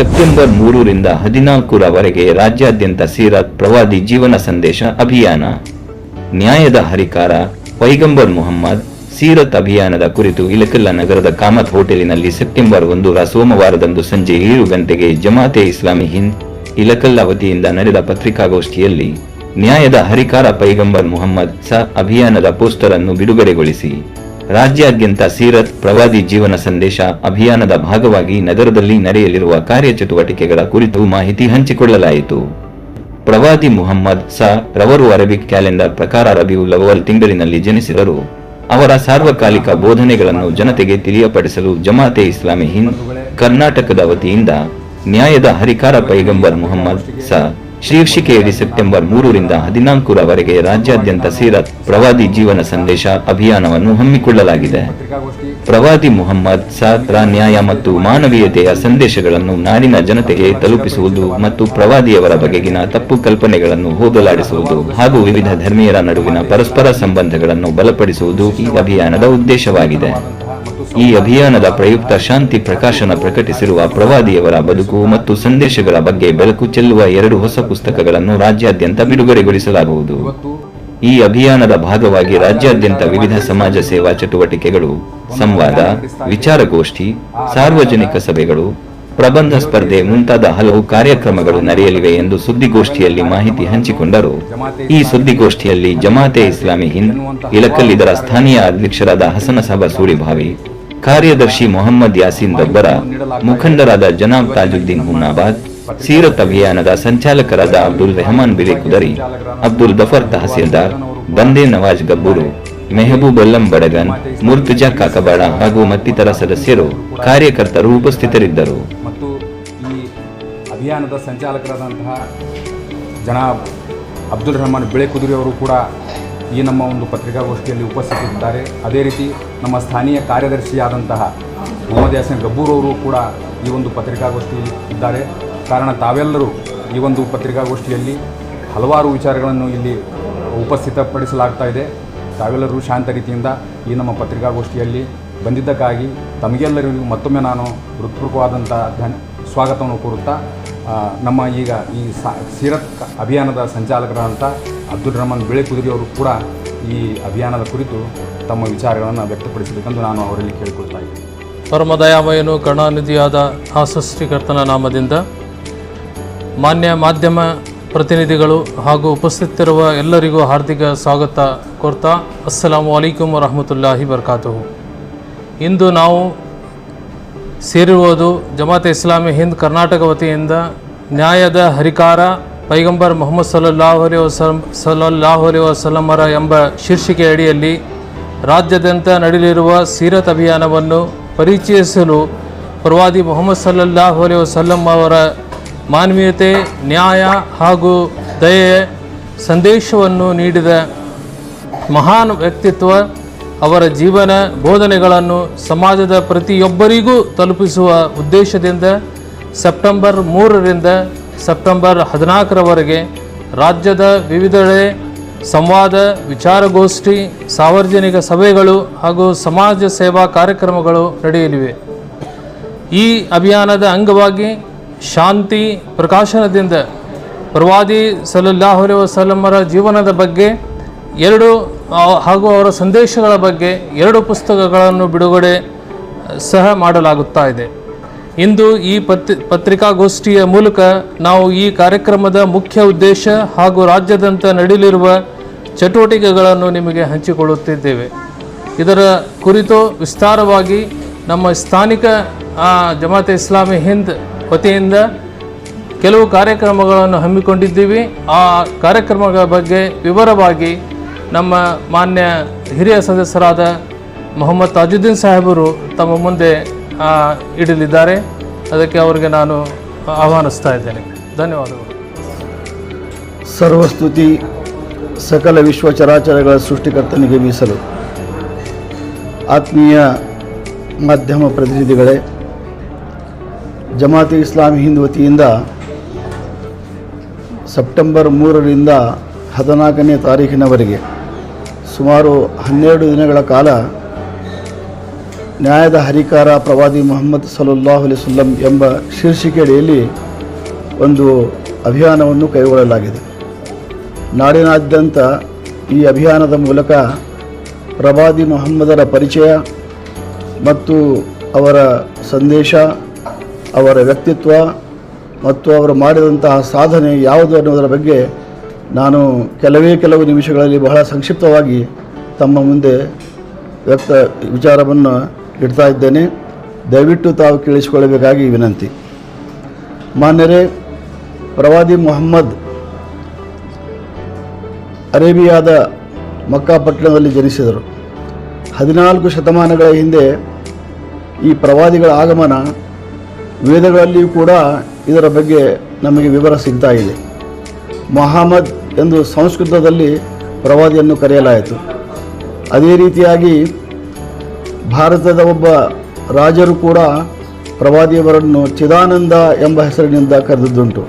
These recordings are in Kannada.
ಸೆಪ್ಟೆಂಬರ್ ಮೂರರಿಂದ ಹದಿನಾಲ್ಕರವರೆಗೆ ರಾಜ್ಯಾದ್ಯಂತ ಸೀರತ್ ಪ್ರವಾದಿ ಜೀವನ ಸಂದೇಶ ಅಭಿಯಾನ. ನ್ಯಾಯದ ಹರಿಕಾರ, ಪೈಗಂಬರ್ ಮುಹಮ್ಮದ್, ಸೀರತ್ ಅಭಿಯಾನದ ಕುರಿತು ಇಲಕಲ್ಲ ನಗರದ ಕಾಮತ್ ಹೋಟೆಲಿನಲ್ಲಿ ಸೆಪ್ಟೆಂಬರ್ ಒಂದರ ಸೋಮವಾರದಂದು ಸಂಜೆ ಏಳು ಗಂಟೆಗೆ ಜಮಾತೆ ಇಸ್ಲಾಮಿ ಹಿಂದ್ ಇಲಕಲ್ಲ ವತಿಯಿಂದ ನಡೆದ ಪತ್ರಿಕಾಗೋಷ್ಠಿಯಲ್ಲಿ ನ್ಯಾಯದ ಹರಿಕಾರ ಪೈಗಂಬರ್ ಮುಹಮ್ಮದ್ ಸ ಅಭಿಯಾನದ ಪೋಸ್ಟರ್ ಅನ್ನು ಬಿಡುಗಡೆಗೊಳಿಸಿ. ರಾಜ್ಯಾದ್ಯಂತ ಸೀರತ್ ಪ್ರವಾದಿ ಜೀವನ ಸಂದೇಶ ಅಭಿಯಾನದ ಭಾಗವಾಗಿ ನಗರದಲ್ಲಿ ನಡೆಯಲಿರುವ ಕಾರ್ಯಚಟುವಟಿಕೆಗಳ ಕುರಿತು ಮಾಹಿತಿ ಹಂಚಿಕೊಳ್ಳಲಾಯಿತು. ಪ್ರವಾದಿ ಮುಹಮ್ಮದ್ ಸ. ರವರು ಅರಬಿಕ್ ಕ್ಯಾಲೆಂಡರ್ ಪ್ರಕಾರ ರಬಿಯುಲ್ ಅವಲ್ ತಿಂಗಳಿನಲ್ಲಿ ಜನಿಸಿದರು. ಅವರ ಸಾರ್ವಕಾಲಿಕ ಬೋಧನೆಗಳನ್ನು ಜನತೆಗೆ ತಿಳಿಯಪಡಿಸಲು ಜಮಾತೆ ಇಸ್ಲಾಮಿ ಹಿಂದ್ ಕರ್ನಾಟಕದ ವತಿಯಿಂದ ನ್ಯಾಯದ ಹರಿಕಾರ ಪೈಗಂಬರ್ ಮುಹಮ್ಮದ್ ಸ. ಶೀರ್ಷಿಕೆಯಡಿ ಸೆಪ್ಟೆಂಬರ್ ಮೂರರಿಂದ ಹದಿನಾಲ್ಕರವರೆಗೆ ರಾಜ್ಯಾದ್ಯಂತ ಸೀರತ್ ಪ್ರವಾದಿ ಜೀವನ ಸಂದೇಶ ಅಭಿಯಾನವನ್ನು ಹಮ್ಮಿಕೊಳ್ಳಲಾಗಿದೆ. ಪ್ರವಾದಿ ಮುಹಮ್ಮದ್, ಸಾತ್ರ, ನ್ಯಾಯ ಮತ್ತು ಮಾನವೀಯತೆಯ ಸಂದೇಶಗಳನ್ನು ನಾಡಿನ ಜನತೆಗೆ ತಲುಪಿಸುವುದು ಮತ್ತು ಪ್ರವಾದಿಯವರ ಬಗೆಗಿನ ತಪ್ಪು ಕಲ್ಪನೆಗಳನ್ನು ಹೋಗಲಾಡಿಸುವುದು ಹಾಗೂ ವಿವಿಧ ಧರ್ಮೀಯರ ನಡುವಿನ ಪರಸ್ಪರ ಸಂಬಂಧಗಳನ್ನು ಬಲಪಡಿಸುವುದು ಈ ಅಭಿಯಾನದ ಉದ್ದೇಶವಾಗಿದೆ. ಈ ಅಭಿಯಾನದ ಪ್ರಯುಕ್ತ ಶಾಂತಿ ಪ್ರಕಾಶನ ಪ್ರಕಟಿಸಿರುವ ಪ್ರವಾದಿಯವರ ಬದುಕು ಮತ್ತು ಸಂದೇಶಗಳ ಬಗ್ಗೆ ಬೆಳಕು ಚೆಲ್ಲುವ ಎರಡು ಹೊಸ ಪುಸ್ತಕಗಳನ್ನು ರಾಜ್ಯಾದ್ಯಂತ ಬಿಡುಗಡೆಗೊಳಿಸಲಾಗುವುದು. ಈ ಅಭಿಯಾನದ ಭಾಗವಾಗಿ ರಾಜ್ಯಾದ್ಯಂತ ವಿವಿಧ ಸಮಾಜ ಸೇವಾ ಚಟುವಟಿಕೆಗಳು, ಸಂವಾದ, ವಿಚಾರಗೋಷ್ಠಿ, ಸಾರ್ವಜನಿಕ ಸಭೆಗಳು, ಪ್ರಬಂಧ ಸ್ಪರ್ಧೆ ಮುಂತಾದ ಹಲವು ಕಾರ್ಯಕ್ರಮಗಳು ನಡೆಯಲಿವೆ ಎಂದು ಸುದ್ದಿಗೋಷ್ಠಿಯಲ್ಲಿ ಮಾಹಿತಿ ಹಂಚಿಕೊಂಡರು. ಈ ಸುದ್ದಿಗೋಷ್ಠಿಯಲ್ಲಿ ಜಮಾತೆ ಇಸ್ಲಾಮಿ ಹಿಂದ್ ಇಲಕಲ್ಲಿದರ ಸ್ಥಾನೀಯ ಅಧ್ಯಕ್ಷರಾದ ಹಸನ ಸಾಬ ಸೂಳಿಭಾವಿ ಕಾರ್ಯದರ್ಶಿ ಮೊಹಮ್ಮದ್ ಯಾಸೀನ್ ದಬ್ಬರ, ಮುಖಂಡರಾದ ಜನಾಬ್ ತಾಜುದ್ದೀನ್ ಹುಮ್ನಾಬಾದ್ ಸೀರತ್ ಅಭಿಯಾನದ ಸಂಚಾಲಕರಾದ ಅಬ್ದುಲ್ ರೆಹಮಾನ್ ಬಿರಿ ಕುದರಿ, ಅಬ್ದುಲ್ ದಫರ್ ತಹಸೀಲ್ದಾರ್, ಬಂದೇ ನವಾಜ್ ಗಬ್ಬೂರು, ಮೆಹಬೂಬ್ ಅಲ್ಲಂ ಬಡಗನ್, ಮುರ್ತುಜಾ ಕಾಕಬಾಡ ಹಾಗೂ ಮತ್ತಿತರ ಸದಸ್ಯರು ಕಾರ್ಯಕರ್ತರು ಉಪಸ್ಥಿತರಿದ್ದರು. ಮತ್ತು ಈ ಅಭಿಯಾನದ ಸಂಚಾಲಕರಾದಂತಹ ಜನಾಬ್ ಅಬ್ದುಲ್ ರಹಮಾನ್ ಬೆಳೆ ಕುದುರೆ ಅವರು ಕೂಡ ಈ ನಮ್ಮ ಒಂದು ಪತ್ರಿಕಾಗೋಷ್ಠಿಯಲ್ಲಿ ಉಪಸ್ಥಿತರಿದ್ದಾರೆ ಅದೇ ರೀತಿ ನಮ್ಮ ಸ್ಥಾನೀಯ ಕಾರ್ಯದರ್ಶಿಯಾದಂತಹ ಮೊಹಮ್ಮದ್ ಯಾಸಿನ್ ಗಬ್ಬೂರ್ ಅವರು ಕೂಡ ಈ ಒಂದು ಪತ್ರಿಕಾಗೋಷ್ಠಿಯಲ್ಲಿ ಇದ್ದಾರೆ. ಕಾರಣ ತಾವೆಲ್ಲರೂ ಈ ಒಂದು ಪತ್ರಿಕಾಗೋಷ್ಠಿಯಲ್ಲಿ ಹಲವಾರು ವಿಚಾರಗಳನ್ನು ಇಲ್ಲಿ ಉಪಸ್ಥಿತಪಡಿಸಲಾಗ್ತಾ ಇದೆ. ತಾವೆಲ್ಲರೂ ಶಾಂತ ರೀತಿಯಿಂದ ಈ ನಮ್ಮ ಪತ್ರಿಕಾಗೋಷ್ಠಿಯಲ್ಲಿ ಬಂದಿದ್ದಕ್ಕಾಗಿ ತಮಗೆಲ್ಲರಿಗೂ ಮತ್ತೊಮ್ಮೆ ನಾನು ಹೃತ್ಪೂರ್ವಕವಾದಂಥ ಧನ್ ಸ್ವಾಗತವನ್ನು ಕೋರುತ್ತಾ ನಮ್ಮ ಈಗ ಈ ಸಿರತ್ ಅಭಿಯಾನದ ಸಂಚಾಲಕರಾದಂಥ ಅಬ್ದುಲ್ ರಹಮಾನ್ ಬೆಳೆ ಕುದುರಿಯವರು ಕೂಡ ಈ ಅಭಿಯಾನದ ಕುರಿತು ತಮ್ಮ ವಿಚಾರಗಳನ್ನು ವ್ಯಕ್ತಪಡಿಸಬೇಕೆಂದು ನಾನು ಅವರಲ್ಲಿ ಕೇಳಿಕೊಳ್ತಾ ಇದ್ದೀನಿ. ಪರಮದಯಾಮಯನು ಕರುಣಾನಿಧಿಯಾದ ಆ ನಾಮದಿಂದ ಮಾನ್ಯ ಮಾಧ್ಯಮ ಪ್ರತಿನಿಧಿಗಳು ಹಾಗೂ ಉಪಸ್ಥಿತಿರುವ ಎಲ್ಲರಿಗೂ ಹಾರ್ದಿಕ ಸ್ವಾಗತ ಕೋರ್ತಾ. ಅಸ್ಸಲಾಮು ಅಲೈಕುಮ್ ವರಹಮತುಲ್ಲಾಹಿ ಬರ್ಕಾತು ಇಂದು ನಾವು ಸೇರಿರುವುದು ಜಮಾತ್ ಇಸ್ಲಾಮಿ ಹಿಂದ್ ಕರ್ನಾಟಕ ವತಿಯಿಂದ ನ್ಯಾಯದ ಹರಿಕಾರ ಪೈಗಂಬರ್ ಮೊಹಮ್ಮದ್ ಸಲ್ಲಲ್ಲಾಹು ಅಲಿ ವಸಲಂ ಸಲಹ್ ಅಲಿ ವಸಲಮರ ಎಂಬ ಶೀರ್ಷಿಕೆ ಅಡಿಯಲ್ಲಿ ರಾಜ್ಯಾದ್ಯಂತ ನಡೆಯಲಿರುವ ಸೀರತ್ ಅಭಿಯಾನವನ್ನು ಪರಿಚಯಿಸಲು ಪ್ರವಾದಿ ಮೊಹಮ್ಮದ್ ಸಲ್ಲಲ್ಲಾಹು ಅಲಿ ವಸಲ್ಲಂ ಅವರ ಮಾನವೀಯತೆ ನ್ಯಾಯ ಹಾಗೂ ದಯೆ ಸಂದೇಶವನ್ನು ನೀಡಿದ ಮಹಾನ್ ವ್ಯಕ್ತಿತ್ವ ಅವರ ಜೀವನ ಬೋಧನೆಗಳನ್ನು ಸಮಾಜದ ಪ್ರತಿಯೊಬ್ಬರಿಗೂ ತಲುಪಿಸುವ ಉದ್ದೇಶದಿಂದ ಸೆಪ್ಟೆಂಬರ್ ಮೂರರಿಂದ ಸೆಪ್ಟೆಂಬರ್ ಹದಿನಾಲ್ಕರವರೆಗೆ ರಾಜ್ಯದ ವಿವಿಧೆಡೆ ಸಂವಾದ, ವಿಚಾರಗೋಷ್ಠಿ, ಸಾರ್ವಜನಿಕ ಸಭೆಗಳು ಹಾಗೂ ಸಮಾಜ ಸೇವಾ ಕಾರ್ಯಕ್ರಮಗಳು ನಡೆಯಲಿವೆ. ಈ ಅಭಿಯಾನದ ಅಂಗವಾಗಿ ಶಾಂತಿ ಪ್ರಕಾಶನದಿಂದ ಪ್ರವಾದಿ ಸಲ್ಲಲ್ಲಾಹು ಅಲೈಹಿ ವಸಲ್ಲಮರ ಜೀವನದ ಬಗ್ಗೆ ಎರಡು ಹಾಗೂ ಅವರ ಸಂದೇಶಗಳ ಬಗ್ಗೆ ಎರಡು ಪುಸ್ತಕಗಳನ್ನು ಬಿಡುಗಡೆ ಸಹ ಮಾಡಲಾಗುತ್ತಾ ಇದೆ. ಇಂದು ಈ ಪತ್ರಿ, ಪತ್ರಿಕಾಗೋಷ್ಠಿಯ ಮೂಲಕ ನಾವು ಈ ಕಾರ್ಯಕ್ರಮದ ಮುಖ್ಯ ಉದ್ದೇಶ ಹಾಗೂ ರಾಜ್ಯದಂತ ನಡೆಯಲಿರುವ ಚಟುವಟಿಕೆಗಳನ್ನು ನಿಮಗೆ ಹಂಚಿಕೊಳ್ಳುತ್ತಿದ್ದೇವೆ. ಇದರ ಕುರಿತು ವಿಸ್ತಾರವಾಗಿ ನಮ್ಮ ಸ್ಥಾನಿಕ ಜಮಾತೆ ಇಸ್ಲಾಮಿ ಹಿಂದ್ ವತಿಯಿಂದ ಕೆಲವು ಕಾರ್ಯಕ್ರಮಗಳನ್ನು ಹಮ್ಮಿಕೊಂಡಿದ್ದೀವಿ. ಆ ಕಾರ್ಯಕ್ರಮಗಳ ಬಗ್ಗೆ ವಿವರವಾಗಿ ನಮ್ಮ ಮಾನ್ಯ ಹಿರಿಯ ಸದಸ್ಯರಾದ ಮೊಹಮ್ಮದ್ ತಾಜುದ್ದೀನ್ ಸಾಹೇಬರು ತಮ್ಮ ಮುಂದೆ ಇಡಲಿದ್ದಾರೆ. ಅದಕ್ಕೆ ಅವರಿಗೆ ನಾನು ಆಹ್ವಾನಿಸ್ತಾ ಇದ್ದೇನೆ. ಧನ್ಯವಾದಗಳು. ಸರ್ವಸ್ತುತಿ ಸಕಲ ವಿಶ್ವ ಚರಾಚರಗಳ ಸೃಷ್ಟಿಕರ್ತನಿಗೆ ಮೀಸಲು. ಆತ್ಮೀಯ ಮಾಧ್ಯಮ ಪ್ರತಿನಿಧಿಗಳೇ, ಜಮಾತಿ ಇಸ್ಲಾಮಿ ಹಿಂದ್ ವತಿಯಿಂದ ಸೆಪ್ಟೆಂಬರ್ ಮೂರರಿಂದ ಹದಿನಾಲ್ಕನೇ ತಾರೀಕಿನವರೆಗೆ ಸುಮಾರು ಹನ್ನೆರಡು ದಿನಗಳ ಕಾಲ ನ್ಯಾಯದ ಹರಿಕಾರ ಪ್ರವಾದಿ ಮೊಹಮ್ಮದ್ ಸಲಹ್ ಅಲಿ ಸುಲ್ಲಂ ಎಂಬ ಶೀರ್ಷಿಕೆಯಡಿಯಲ್ಲಿ ಒಂದು ಅಭಿಯಾನವನ್ನು ಕೈಗೊಳ್ಳಲಾಗಿದೆ. ನಾಡಿನಾದ್ಯಂತ ಈ ಅಭಿಯಾನದ ಮೂಲಕ ಪ್ರವಾದಿ ಮೊಹಮ್ಮದರ ಪರಿಚಯ ಮತ್ತು ಅವರ ಸಂದೇಶ, ಅವರ ವ್ಯಕ್ತಿತ್ವ ಮತ್ತು ಅವರು ಮಾಡಿದಂತಹ ಸಾಧನೆ ಯಾವುದು ಅನ್ನೋದರ ಬಗ್ಗೆ ನಾನು ಕೆಲವೇ ಕೆಲವು ನಿಮಿಷಗಳಲ್ಲಿ ಬಹಳ ಸಂಕ್ಷಿಪ್ತವಾಗಿ ತಮ್ಮ ಮುಂದೆ ವ್ಯಕ್ತ ವಿಚಾರವನ್ನು ಇಡ್ತಾ ಇದ್ದೇನೆ. ದಯವಿಟ್ಟು ತಾವು ಕೇಳಿಸಿಕೊಳ್ಳಬೇಕಾಗಿ ವಿನಂತಿ. ಮಾನ್ಯರೇ, ಪ್ರವಾದಿ ಮೊಹಮ್ಮದ್ ಅರೇಬಿಯಾದ ಮಕ್ಕಾಪಟ್ಟಣದಲ್ಲಿ ಜನಿಸಿದರು. ಹದಿನಾಲ್ಕು ಶತಮಾನಗಳ ಹಿಂದೆ ಈ ಪ್ರವಾದಿಗಳ ಆಗಮನ ವೇದಗಳಲ್ಲಿಯೂ ಕೂಡ ಇದರ ಬಗ್ಗೆ ನಮಗೆ ವಿವರ ಸಿಗ್ತಾ ಇದೆ. ಮೊಹಮ್ಮದ್ ಎಂದು ಸಂಸ್ಕೃತದಲ್ಲಿ ಪ್ರವಾದಿಯನ್ನು ಕರೆಯಲಾಯಿತು. ಅದೇ ರೀತಿಯಾಗಿ ಭಾರತದ ಒಬ್ಬ ರಾಜರು ಕೂಡ ಪ್ರವಾದಿಯವರನ್ನು ಚಿದಾನಂದ ಎಂಬ ಹೆಸರಿನಿಂದ ಕರೆದಿದ್ದುಂಟು.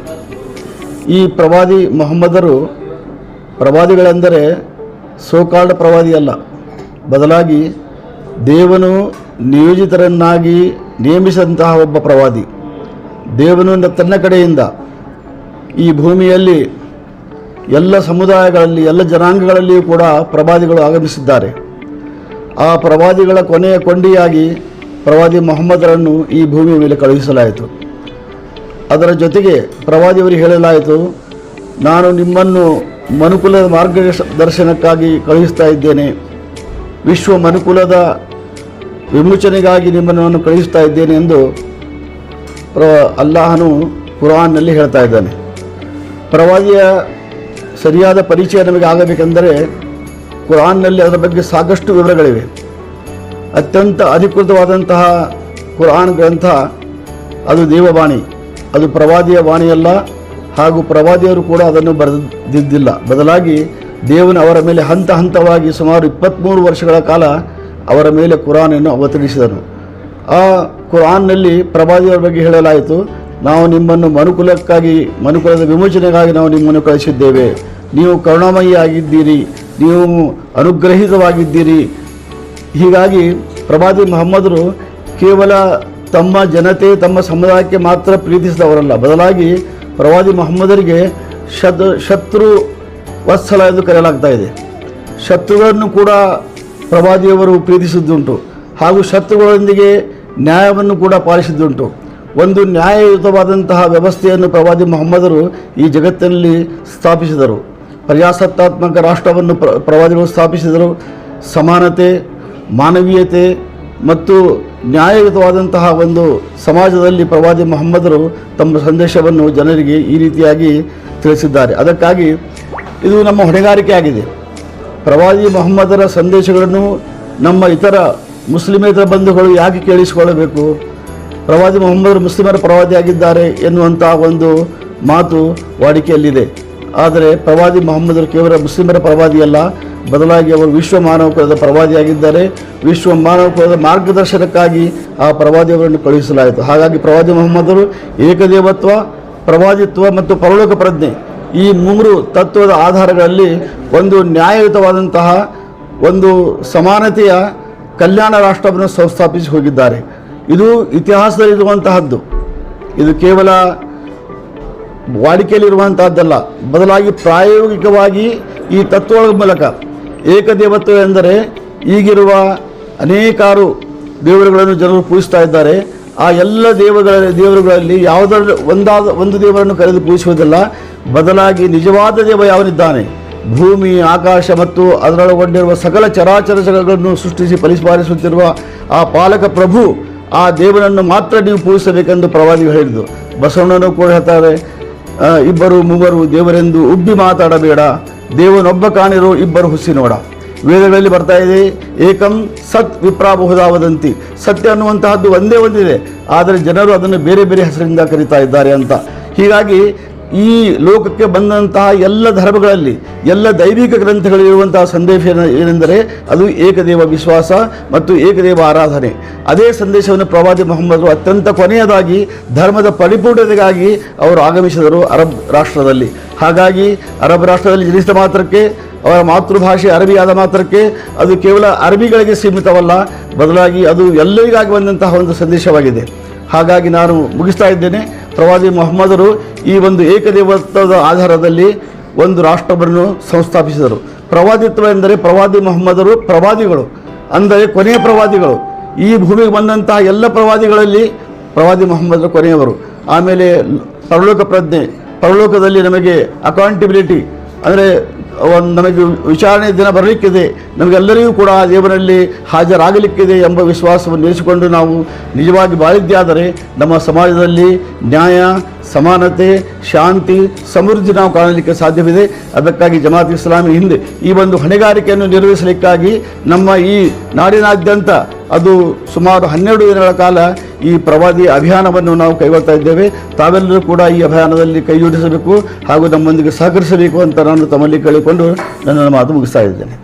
ಈ ಪ್ರವಾದಿ ಮೊಹಮ್ಮದರು ಪ್ರವಾದಿಗಳೆಂದರೆ ಸೋಕಾಲ್ಡ್ ಪ್ರವಾದಿ ಅಲ್ಲ. ಬದಲಾಗಿ ದೇವನು ನಿಯೋಜಿತರನ್ನಾಗಿ ನೇಮಿಸಿದಂತಹ ಒಬ್ಬ ಪ್ರವಾದಿ. ದೇವನು ತನ್ನ ಕಡೆಯಿಂದ ಈ ಭೂಮಿಯಲ್ಲಿ ಎಲ್ಲ ಸಮುದಾಯಗಳಲ್ಲಿ, ಎಲ್ಲ ಜನಾಂಗಗಳಲ್ಲಿಯೂ ಕೂಡ ಪ್ರವಾದಿಗಳು ಆಗಮಿಸಿದ್ದಾರೆ. ಆ ಪ್ರವಾದಿಗಳ ಕೊನೆಯ ಕೊಂಡಿಯಾಗಿ ಪ್ರವಾದಿ ಮೊಹಮ್ಮದರನ್ನು ಈ ಭೂಮಿಯ ಮೇಲೆ ಕಳುಹಿಸಲಾಯಿತು. ಅದರ ಜೊತೆಗೆ ಪ್ರವಾದಿಯವರಿಗೆ ಹೇಳಲಾಯಿತು, ನಾನು ನಿಮ್ಮನ್ನು ಮನುಕುಲದ ಮಾರ್ಗದರ್ಶನಕ್ಕಾಗಿ ಕಳುಹಿಸ್ತಾ ಇದ್ದೇನೆ. ವಿಶ್ವ ಮನುಕುಲದ ವಿಮೋಚನೆಗಾಗಿ ನಿಮ್ಮನ್ನು ನಾನು ಕಳುಹಿಸ್ತಾ ಇದ್ದೇನೆ ಎಂದು ಪ್ರ, ಅಲ್ಲಾಹನು ಕುರಾನ್ನಲ್ಲಿ ಹೇಳ್ತಾ ಇದ್ದಾನೆ. ಪ್ರವಾದಿಯ ಸರಿಯಾದ ಪರಿಚಯ ನಮಗೆ ಆಗಬೇಕೆಂದರೆ ಕುರಾನ್ನಲ್ಲಿ ಅದರ ಬಗ್ಗೆ ಸಾಕಷ್ಟು ವಿವರಗಳಿವೆ. ಅತ್ಯಂತ ಅಧಿಕೃತವಾದಂತಹ ಕುರಾನ್ ಗ್ರಂಥ, ಅದು ದೇವವಾಣಿ, ಅದು ಪ್ರವಾದಿಯ ವಾಣಿಯಲ್ಲ, ಹಾಗೂ ಪ್ರವಾದಿಯರು ಕೂಡ ಅದನ್ನು ಬರೆದಿದ್ದಿಲ್ಲ. ಬದಲಾಗಿ ದೇವನು ಅವರ ಮೇಲೆ ಹಂತ ಹಂತವಾಗಿ ಸುಮಾರು ಇಪ್ಪತ್ತ್ಮೂರು ವರ್ಷಗಳ ಕಾಲ ಅವರ ಮೇಲೆ ಕುರಾನನ್ನು ಅವತರಿಸಿದನು. ಆ ಕುರಾನ್ನಲ್ಲಿ ಪ್ರವಾದಿಯವರ ಬಗ್ಗೆ ಹೇಳಲಾಯಿತು. ನಾವು ನಿಮ್ಮನ್ನು ಮನುಕುಲಕ್ಕಾಗಿ, ಮನುಕುಲದ ವಿಮೋಚನೆಗಾಗಿ ನಾವು ನಿಮ್ಮನ್ನು ಕಳಿಸಿದ್ದೇವೆ. ನೀವು ಕರುಣಾಮಯಿ ಆಗಿದ್ದೀರಿ ನೀವು ಅನುಗ್ರಹಿತವಾಗಿದ್ದೀರಿ. ಹೀಗಾಗಿ ಪ್ರವಾದಿ ಮೊಹಮ್ಮದರು ಕೇವಲ ತಮ್ಮ ಜನತೆ, ತಮ್ಮ ಸಮುದಾಯಕ್ಕೆ ಮಾತ್ರ ಪ್ರೀತಿಸಿದವರಲ್ಲ. ಬದಲಾಗಿ ಪ್ರವಾದಿ ಮೊಹಮ್ಮದರಿಗೆ ಶತ್ ಶತ್ರು ವತ್ಸಲ ಎಂದು ಕರೆಯಲಾಗ್ತಾ ಇದೆ. ಶತ್ರುಗಳನ್ನು ಕೂಡ ಪ್ರವಾದಿಯವರು ಪ್ರೀತಿಸಿದ್ದುಂಟು. ಹಾಗೂ ಶತ್ರುಗಳೊಂದಿಗೆ ನ್ಯಾಯವನ್ನು ಕೂಡ ಪಾಲಿಸಿದ್ದುಂಟು. ಒಂದು ನ್ಯಾಯಯುತವಾದಂತಹ ವ್ಯವಸ್ಥೆಯನ್ನು ಪ್ರವಾದಿ ಮೊಹಮ್ಮದರು ಈ ಜಗತ್ತಿನಲ್ಲಿ ಸ್ಥಾಪಿಸಿದರು. ಪ್ರಜಾಸತ್ತಾತ್ಮಕ ರಾಷ್ಟ್ರವನ್ನು ಪ್ರ, ಪ್ರವಾದಿಗಳು ಸ್ಥಾಪಿಸಿದರು. ಸಮಾನತೆ, ಮಾನವೀಯತೆ ಮತ್ತು ನ್ಯಾಯಯುತವಾದಂತಹ ಒಂದು ಸಮಾಜದಲ್ಲಿ ಪ್ರವಾದಿ ಮೊಹಮ್ಮದರು ತಮ್ಮ ಸಂದೇಶವನ್ನು ಜನರಿಗೆ ಈ ರೀತಿಯಾಗಿ ತಿಳಿಸಿದ್ದಾರೆ. ಅದಕ್ಕಾಗಿ ಇದು ನಮ್ಮ ಹೊಣೆಗಾರಿಕೆ ಆಗಿದೆ. ಪ್ರವಾದಿ ಮೊಹಮ್ಮದರ ಸಂದೇಶಗಳನ್ನು ನಮ್ಮ ಇತರ ಮುಸ್ಲಿಮೇತರ ಬಂಧುಗಳು ಯಾಕೆ ಕೇಳಿಸಿಕೊಳ್ಳಬೇಕು? ಪ್ರವಾದಿ ಮೊಹಮ್ಮದರು ಮುಸ್ಲಿಮರ ಪ್ರವಾದಿಯಾಗಿದ್ದಾರೆ ಎನ್ನುವಂಥ ಒಂದು ಮಾತು ವಾಡಿಕೆಯಲ್ಲಿದೆ. ಆದರೆ ಪ್ರವಾದಿ ಮೊಹಮ್ಮದರು ಕೇವಲ ಮುಸ್ಲಿಮರ ಪ್ರವಾದಿಯಲ್ಲ ಬದಲಾಗಿ ಅವರು ವಿಶ್ವ ಮಾನವ ಕುಲದ ಪ್ರವಾದಿಯಾಗಿದ್ದಾರೆ ವಿಶ್ವ ಮಾನವ ಕುಲದ ಮಾರ್ಗದರ್ಶನಕ್ಕಾಗಿ ಆ ಪ್ರವಾದಿಯವರನ್ನು ಕಳುಹಿಸಲಾಯಿತು. ಹಾಗಾಗಿ ಪ್ರವಾದಿ ಮೊಹಮ್ಮದರು ಏಕದೇವತ್ವ, ಪ್ರವಾದಿತ್ವ ಮತ್ತು ಪರಲೋಕ ಪ್ರಜ್ಞೆ ಈ ಮೂರು ತತ್ವದ ಆಧಾರಗಳಲ್ಲಿ ಒಂದು ನ್ಯಾಯಯುತವಾದಂತಹ ಒಂದು ಸಮಾನತೆಯ ಕಲ್ಯಾಣ ರಾಷ್ಟ್ರವನ್ನು ಸಂಸ್ಥಾಪಿಸಿ ಹೋಗಿದ್ದಾರೆ. ಇದು ಇತಿಹಾಸದಲ್ಲಿರುವಂತಹದ್ದು. ಇದು ಕೇವಲ ವಾಡಿಕೆಯಲ್ಲಿರುವಂತಹದ್ದಲ್ಲ, ಬದಲಾಗಿ ಪ್ರಾಯೋಗಿಕವಾಗಿ ಈ ತತ್ವಗಳ ಮೂಲಕ. ಏಕದೇವತ್ವ ಎಂದರೆ ಈಗಿರುವ ಅನೇಕಾರು ದೇವರುಗಳನ್ನು ಜನರು ಪೂಜಿಸ್ತಾ ಇದ್ದಾರೆ. ಆ ಎಲ್ಲ ದೇವಗಳ, ದೇವರುಗಳಲ್ಲಿ ಯಾವುದರ ಒಂದಾದ, ಒಂದು ದೇವರನ್ನು ಕರೆದು ಪೂಜಿಸುವುದಿಲ್ಲ. ಬದಲಾಗಿ ನಿಜವಾದ ದೇವ ಯಾವನಿದ್ದಾನೆ? ಭೂಮಿ, ಆಕಾಶ ಮತ್ತು ಅದರೊಳಗೊಂಡಿರುವ ಸಕಲ ಚರಾಚರ ಜಗಗಳನ್ನು ಸೃಷ್ಟಿಸಿ ಪರಿಪಾಲಿಸುತ್ತಿರುವ ಆ ಪಾಲಕ ಪ್ರಭು ಆ ದೇವರನ್ನು ಮಾತ್ರ ನೀವು ಪೂಜಿಸಬೇಕೆಂದು ಪ್ರವಾದಿಗಳು ಹೇಳಿದ್ದು. ಬಸವಣ್ಣನು ಕೂಡ ಹೇಳ್ತಾರೆ ಇಬ್ಬರು ಮೂವರು ದೇವರೆಂದು ಉಬ್ಬಿ ಮಾತಾಡಬೇಡ. ದೇವನೊಬ್ಬ ಕಾಣಿರೋ ಇಬ್ಬರು ಹುಸಿ ನೋಡ. ವೇದಗಳಲ್ಲಿ ಬರ್ತಾ ಇದೆ, ಏಕಂ ಸತ್ ವಿಪ್ರಾಬಹುದಾವದಂತಿ. ಸತ್ಯ ಅನ್ನುವಂತಹದ್ದು ಒಂದೇ ಒಂದಿದೆ. ಆದರೆ ಜನರು ಅದನ್ನು ಬೇರೆ ಬೇರೆ ಹೆಸರಿಂದ ಕರೀತಾ ಇದ್ದಾರೆ ಅಂತ. ಹೀಗಾಗಿ ಈ ಲೋಕಕ್ಕೆ ಬಂದಂತಹ ಎಲ್ಲ ಧರ್ಮಗಳಲ್ಲಿ, ಎಲ್ಲ ದೈವಿಕ ಗ್ರಂಥಗಳಿರುವಂತಹ ಸಂದೇಶ ಏನ- ಏನೆಂದರೆ ಅದು ಏಕದೇವ ವಿಶ್ವಾಸ ಮತ್ತು ಏಕದೇವ ಆರಾಧನೆ. ಅದೇ ಸಂದೇಶವನ್ನು ಪ್ರವಾದಿ ಮೊಹಮ್ಮದರು ಅತ್ಯಂತ ಕೊನೆಯದಾಗಿ ಧರ್ಮದ ಪರಿಪೂರ್ಣತೆಗಾಗಿ ಅವರು ಆಗಮಿಸಿದರು ಅರಬ್ ರಾಷ್ಟ್ರದಲ್ಲಿ. ಹಾಗಾಗಿ ಅರಬ್ ರಾಷ್ಟ್ರದಲ್ಲಿ ಜನಿಸಿದ ಮಾತ್ರಕ್ಕೆ, ಅವರ ಮಾತೃಭಾಷೆ ಅರಬಿ ಆದ ಮಾತ್ರಕ್ಕೆ, ಅದು ಕೇವಲ ಅರಬಿಗಳಿಗೆ ಸೀಮಿತವಲ್ಲ, ಬದಲಾಗಿ ಅದು ಎಲ್ಲರಿಗಾಗಿ ಬಂದಂತಹ ಒಂದು ಸಂದೇಶವಾಗಿದೆ. ಹಾಗಾಗಿ ನಾನು ಮುಗಿಸ್ತಾ ಇದ್ದೇನೆ. ಪ್ರವಾದಿ ಮೊಹಮ್ಮದರು ಈ ಒಂದು ಏಕದೇವತ್ವದ ಆಧಾರದಲ್ಲಿ ಒಂದು ರಾಷ್ಟ್ರವನ್ನು ಸಂಸ್ಥಾಪಿಸಿದರು. ಪ್ರವಾದಿತ್ವ ಎಂದರೆ ಪ್ರವಾದಿ ಮೊಹಮ್ಮದರು ಪ್ರವಾದಿಗಳು, ಅಂದರೆ ಕೊನೆಯ ಪ್ರವಾದಿಗಳು. ಈ ಭೂಮಿಗೆ ಬಂದಂತಹ ಎಲ್ಲ ಪ್ರವಾದಿಗಳಲ್ಲಿ ಪ್ರವಾದಿ ಮೊಹಮ್ಮದರು ಕೊನೆಯವರು. ಆಮೇಲೆ ಪರಲೋಕ ಪ್ರಜ್ಞೆ, ಪರಲೋಕದಲ್ಲಿ ನಮಗೆ ಅಕೌಂಟಬಿಲಿಟಿ ಅಂದರೆ ಒಂದು ನಮಗೆ ವಿಚಾರಣೆ ದಿನ ಬರಲಿಕ್ಕಿದೆ, ನಮಗೆಲ್ಲರಿಗೂ ಕೂಡ ಆ ದೇವರಲ್ಲಿ ಹಾಜರಾಗಲಿಕ್ಕಿದೆ ಎಂಬ ವಿಶ್ವಾಸವನ್ನು ಇರಿಸಿಕೊಂಡು ನಾವು ನಿಜವಾಗಿ ಬಾಳಿದ್ದಾದರೆ ನಮ್ಮ ಸಮಾಜದಲ್ಲಿ ನ್ಯಾಯ, ಸಮಾನತೆ, ಶಾಂತಿ, ಸಮೃದ್ಧಿ ನಾವು ಕಾಣಲಿಕ್ಕೆ ಸಾಧ್ಯವಿದೆ. ಅದಕ್ಕಾಗಿ ಜಮಾತ್ ಇಸ್ಲಾಮಿ ಹಿಂದೆ ಈ ಒಂದು ಹೊಣೆಗಾರಿಕೆಯನ್ನು ನಿರ್ವಹಿಸಲಿಕ್ಕಾಗಿ ನಮ್ಮ ಈ ನಾಡಿನಾದ್ಯಂತ ಅದು ಸುಮಾರು ಹನ್ನೆರಡು ದಿನಗಳ ಕಾಲ ಈ ಪ್ರವಾದಿ ಅಭಿಯಾನವನ್ನು ನಾವು ಕೈಗೊಳ್ತಾ ಇದ್ದೇವೆ. ತಾವೆಲ್ಲರೂ ಕೂಡ ಈ ಅಭಿಯಾನದಲ್ಲಿ ಕೈಜೋಡಿಸಬೇಕು ಹಾಗೂ ನಮ್ಮೊಂದಿಗೆ ಸಹಕರಿಸಬೇಕು ಅಂತ ನಾನು ತಮ್ಮಲ್ಲಿ ಕೇಳಿಕೊಂಡು ನನ್ನ ಮಾತು ಮುಗಿಸ್ತಾ ಇದ್ದೇನೆ.